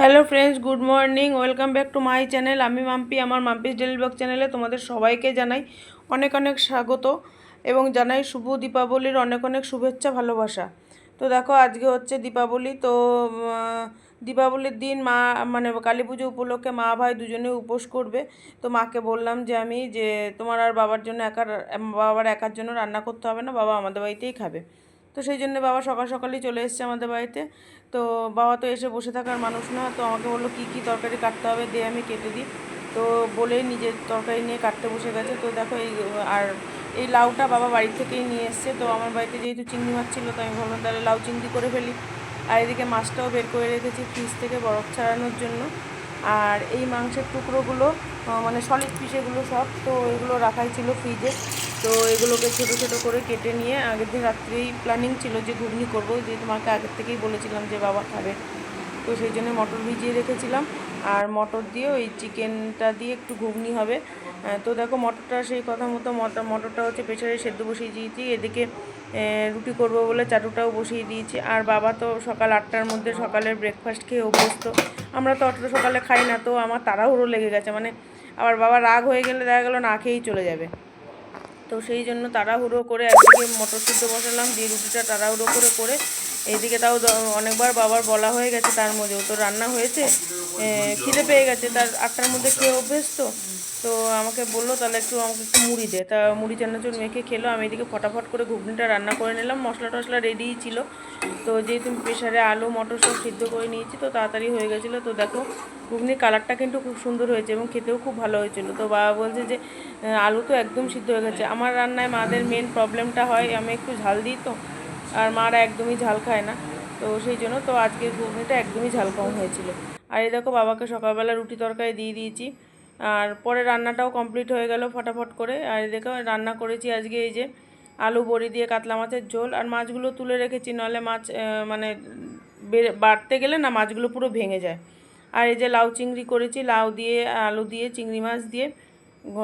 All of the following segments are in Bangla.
Hello friends, good morning. Welcome back to my channel. আমি মাম্পি, আমার মাম্পিস ডেলি ব্লগ চ্যানেলে তোমাদের সবাইকে জানাই অনেক অনেক স্বাগত এবং জানাই শুভ দীপাবলির অনেক অনেক শুভেচ্ছা, ভালোবাসা। তো দেখো, আজকে হচ্ছে দীপাবলি। তো দীপাবলির দিন মা মানে কালী পুজো উপলক্ষে মা ভাই দুজনে উপোস করবে। তো মাকে বললাম যে আমি যে তোমার আর বাবার জন্য একার, বাবার একার জন্য রান্না করতে হবে না, বাবা আমাদের বাড়িতেই খাবে। তো সেই জন্য বাবা সকাল সকালই চলে এসেছে আমাদের বাড়িতে। তো বাবা তো এসে বসে থাকার মানুষ না, তো আমাকে বলল, কী কী তরকারি কাটতে হবে? দিয়ে আমি কেটে দিই। তো বলেই নিজের তরকারি নিয়ে কাটতে বসে গেছে। তো দেখো এই, আর এই লাউটা বাবা বাড়ি থেকেই নিয়ে এসছে। তো আমার বাড়িতে যেহেতু চিংড়ি মাছ ছিল, তো আমি ভাবলাম তাহলে লাউ চিংড়ি করে ফেলি। আর এদিকে মাছটাও বের করে রেখেছি ফ্রিজ থেকে বরফ ছাড়ানোর জন্য। আর এই মাংসের টুকরোগুলো মানে সলিড পিস এগুলো সব, তো এগুলো রাখাই ছিল ফ্রিজে তো এগুলোকে ছোট ছোট করে কেটে নিয়ে আগের দিন রাত্রেই প্ল্যানিং ছিল যে ঘুগনি করব। যে মাকে আগের থেকেই বলেছিলাম যে বাবা খাবে। তো সেই জন্য মটর ভিজিয়ে রেখেছিলাম। আর মটর দিয়ে ওই চিকেনটা দিয়ে একটু ঘুগনি হবে। তো দেখো মটরটা সেই কথা মতো মটর, মটরটা হচ্ছে প্রেশারে সেদ্ধ বসিয়ে দিয়েছি। এদিকে রুটি করব বলে চাটুটাও বসিয়ে দিয়েছি। আর বাবা তো সকাল আটটার মধ্যে সকালের ব্রেকফাস্ট খেয়ে অভ্যস্ত। আমরা তো অতটা সকালে খাই না, তো আমার তাড়াহুড়ো লেগে গেছে। মানে আবার বাবা রাগ হয়ে গেলে দেখা গেলো না খেয়েই চলে যাবে। তো সেই জন্য তাড়াহুড়ো করে একদিকে মটর সিদ্ধ বসালাম দিয়ে রুটিটা তাড়াহুড়ো করে করে এইদিকে তাও অনেকবার বাবার বলা হয়ে গেছে তার মধ্যেও তো রান্না হয়েছে। খিদে পেয়ে গেছে, তার আটটার মধ্যে খেয়ে অভ্যেস তো তো আমাকে বলল, তাহলে একটু আমাকে একটু মুড়ি দে। তা মুড়ি চানাচুর মেখে খেলো, আমি এদিকে ফটাফট করে ঘুগনিটা রান্না করে নিলাম। মশলা টশলা রেডিই ছিল। তো যেহেতু প্রেশারে আলু মটর সব সিদ্ধ করে নিয়েছি, তো তাড়াতাড়ি হয়ে গেছিল। তো দেখো, ঘুগনির কালারটা কিন্তু খুব সুন্দর হয়েছে এবং খেতেও খুব ভালো হয়েছিল। তো বাবা বলছে যে, আলু তো একদম সিদ্ধ হয়ে গেছে। আমার রান্নায় মাদের মেন প্রবলেমটা হয়, আমি একটু ঝাল দিই তো। আর মারা একদমই ঝাল খায় না। তো সেই জন্য তো আজকে ঘুগনিটা একদমই ঝাল কম হয়েছিল। আর এই দেখো বাবাকে সকালবেলা রুটি তরকারি দিয়ে দিয়েছি। আর পরে রান্নাটাও কমপ্লিট হয়ে গেল ফটাফট করে। আর এই দেখো রান্না করেছি আজকে এই যে আলু বড়ি দিয়ে কাতলা মাছের ঝোল। আর মাছগুলো তুলে রেখেছি নাহলে মাছ মানে বেড়ে- বাড়তে গেলে না মাছগুলো পুরো ভেঙে যায়। আর এই যে লাউ চিংড়ি করেছি, লাউ দিয়ে আলু দিয়ে, চিংড়ি মাছ দিয়ে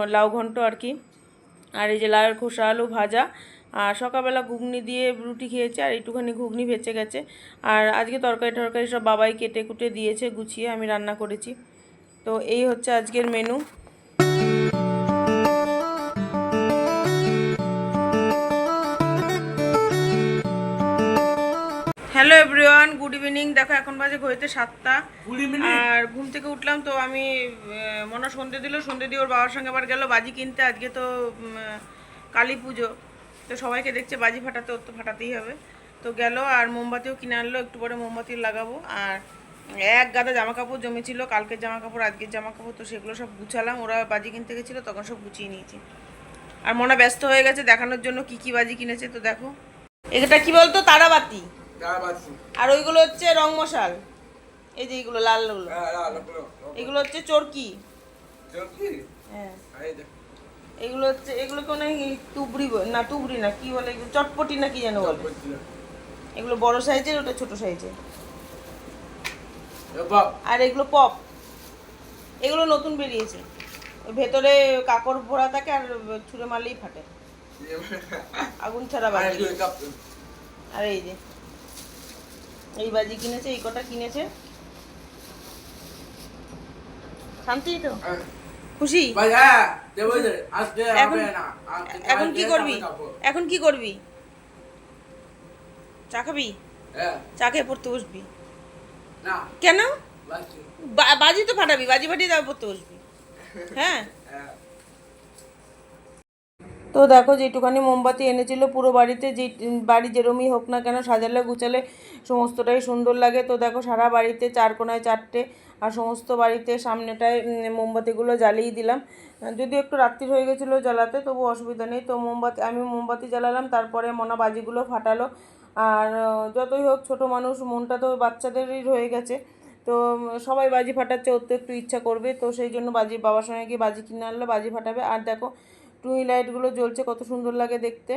লাউ ঘন্ট আর কি। আর এই যে লাউয়ের খোসা আলু ভাজা। আর সকালবেলা ঘুগনি দিয়ে রুটি খেয়েছে আর একটুখানি ঘুগনি ভেচে গেছে। আর আজকে তরকারি টরকারি সব বাবাই কেটে কুটে দিয়েছে গুছিয়ে আমি রান্না করেছি। তো এই হচ্ছে আজকের menu hello everyone good evening দেখো এখন বাজে ঘড়িতে সাতটা। আর ঘুম থেকে উঠলাম তো আমি মনে সন্ধে দিল। সন্ধে দিয়ে ওর বাবার সঙ্গে আবার গেল বাজি কিনতে। আজকে তো কালী পুজো। তো সবাইকে দেখছে বাজি ফাটাতে ওর তো ফাটাতেই হবে। তো গেল আর মোমবাতিও কিনে আনলো একটু পরে মোমবাতি লাগাবো। আর এক গাদা জামা কাপড় জমেছিল কালকের জামা কাপড় আজকের জামা কাপড় তো সেগুলো সব গুছালাম। ওরা বাজি কিনতে গেছিল তখন সব গুছিয়ে নিয়েছি। আর মনে ব্যস্ত হয়ে গেছে দেখানোর জন্য কি কি বাজি কিনেছে তো দেখো। এটা কি বলতো? তারাবাতি। আর ওইগুলো হচ্ছে রং মশাল। এই যে এইগুলো লাল লাল। এগুলো হচ্ছে চরকি। হ্যাঁ। এগুলো হচ্ছে এগুলো কোনো তুবড়ি বলে- না তুবড়ি না কি বলে এগুলো? চটপটি না কি যেন বলে? এগুলো বড় সাইজের ওটা ছোট সাইজের। আর এগুলো পপ। এগুলো নতুন বেরিয়েছে। ভেতরে কাকড় ভরা থাকে আর ছুঁড়ে মারলেই ফাটে। আগুন ছাড়া বাজি আর এই যে এই বাজি কিনেছে এই কটা কিনেছে। শান্তি তো? খুশি? এখন এখন কি করবি? এখন কি করবি? চা খাবি? চা খেয়ে পড়তে বসবি? কেন? বাজি। তো ফাটাবি বাজি ফাটিয়ে তারপর পড়তে বসবি। হ্যাঁ। তো দেখো যেটুখানি মোমবাতি এনেছিল পুরো বাড়িতে যে বাড়ি যেরমই হোক না কেন সাজালে গুছালে সমস্তটাই সুন্দর লাগে। তো দেখো সারা বাড়িতে চার কোনায় চারটে আর সমস্ত বাড়িতে সামনেটায় মোমবাতিগুলো জ্বালিয়ে দিলাম। যদিও একটু রাত্রি হয়ে গেছিল জ্বালাতে, তবু অসুবিধা নেই। তো মোমবাতি, আমি মোমবাতি জ্বালালাম, তারপরে মনা বাজিগুলো ফাটালো। আর যতই হোক ছোটো মানুষ, মনটা তো বাচ্চাদেরই রয়ে গেছে। তো সবাই বাজি ফাটাচ্ছে, ওর তো একটু ইচ্ছা করবে। তো সেই জন্য বাজি, বাবার সঙ্গে গিয়ে বাজি কিনে আনলো, বাজি ফাটাবে। আর দেখো, টুনি লাইটগুলো জ্বলছে, কত সুন্দর লাগে দেখতে।